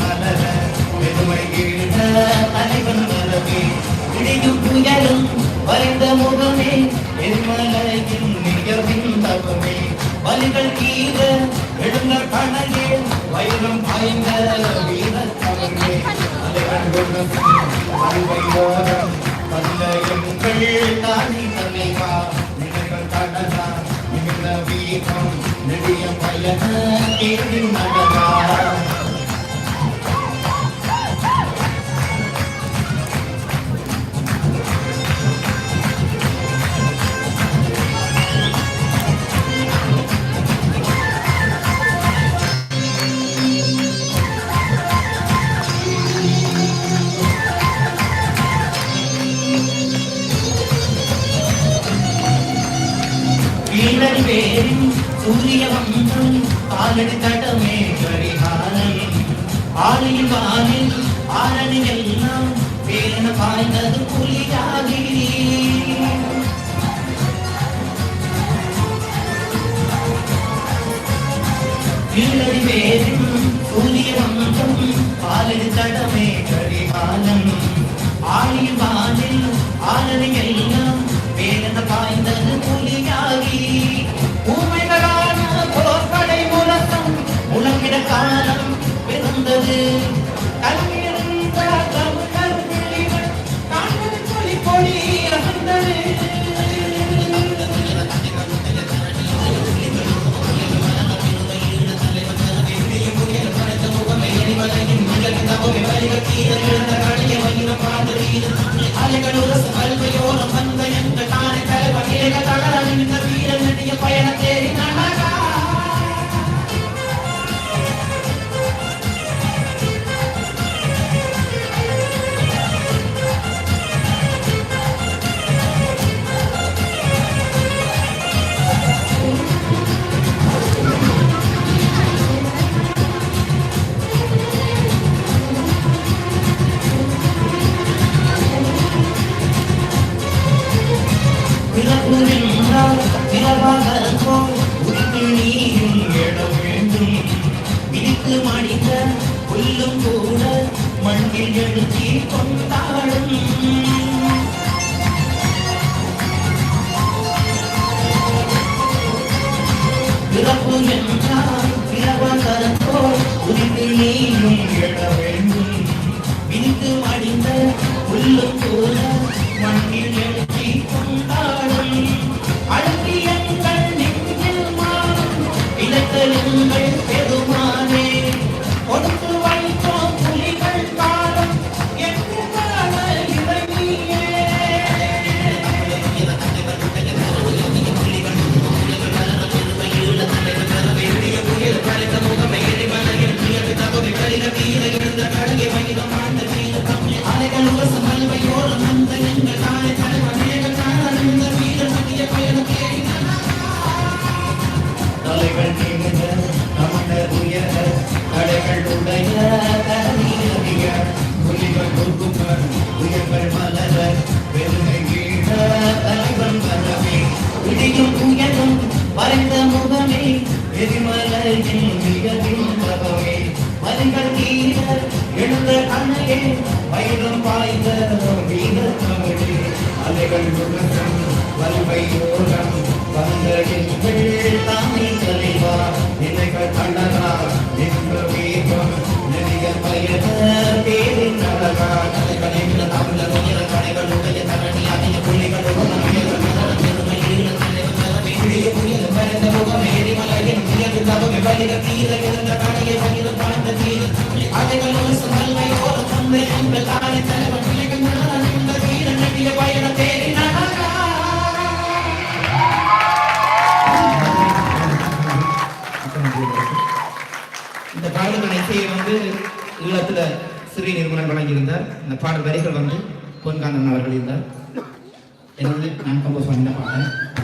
மலர பெருமை தலைவன் வரவே இடியும் புயலும் வரைந்த முகமே எரிமலையின் நிகழ்வின் தவமே வலிகள் கீழ எழுந்த கணையே வைரம் பாய்ந்த வீர தவமே குணம் தானி தலைவா நினைகள் கடலா வீரம் நெடிய பயண தேடி கீழடி பேரின் சூரிய வந்தம் காலடி தடமே கரிகாலன் ஆலையில் வானில் ஆரணி எல்லாம் பேரன பாய்ந்தது புலியாகி கீழடி பேரின் பிறப்பு நின்றால் பிறவாகோ நீயும் எழ வேண்டும். விதித்து மடிந்த புல்லும் கூட மண்ணில் எழுச்சி கொண்டாடும் பிறப்பு என்றால் பிறவாகோ நீயும் எழ வேண்டும் மடிந்த புல்லும் கூட இலக்கலுங்கள் எரிமலையின் மிகவின் தகவே மலைகள் எழுந்த கண்ணையே வைரம் பாய்ந்த வீர தமிழே அலைகள் உலகம் வல்வை வந்த எங்கள் தாமே தந்தை எங்கள் நான் இந்த வீர நடிக இந்த பாடல்கள் இசையை வந்து உள்ளத்துல சிறிய நிறுவனம் வழங்கியிருந்தார். இந்த பாடல் வரிகள் வந்து பொன்காந்தன் அவர்கள் இருந்தார். என்னோட நான் கம்போஸ் பண்ண பாட்டேன்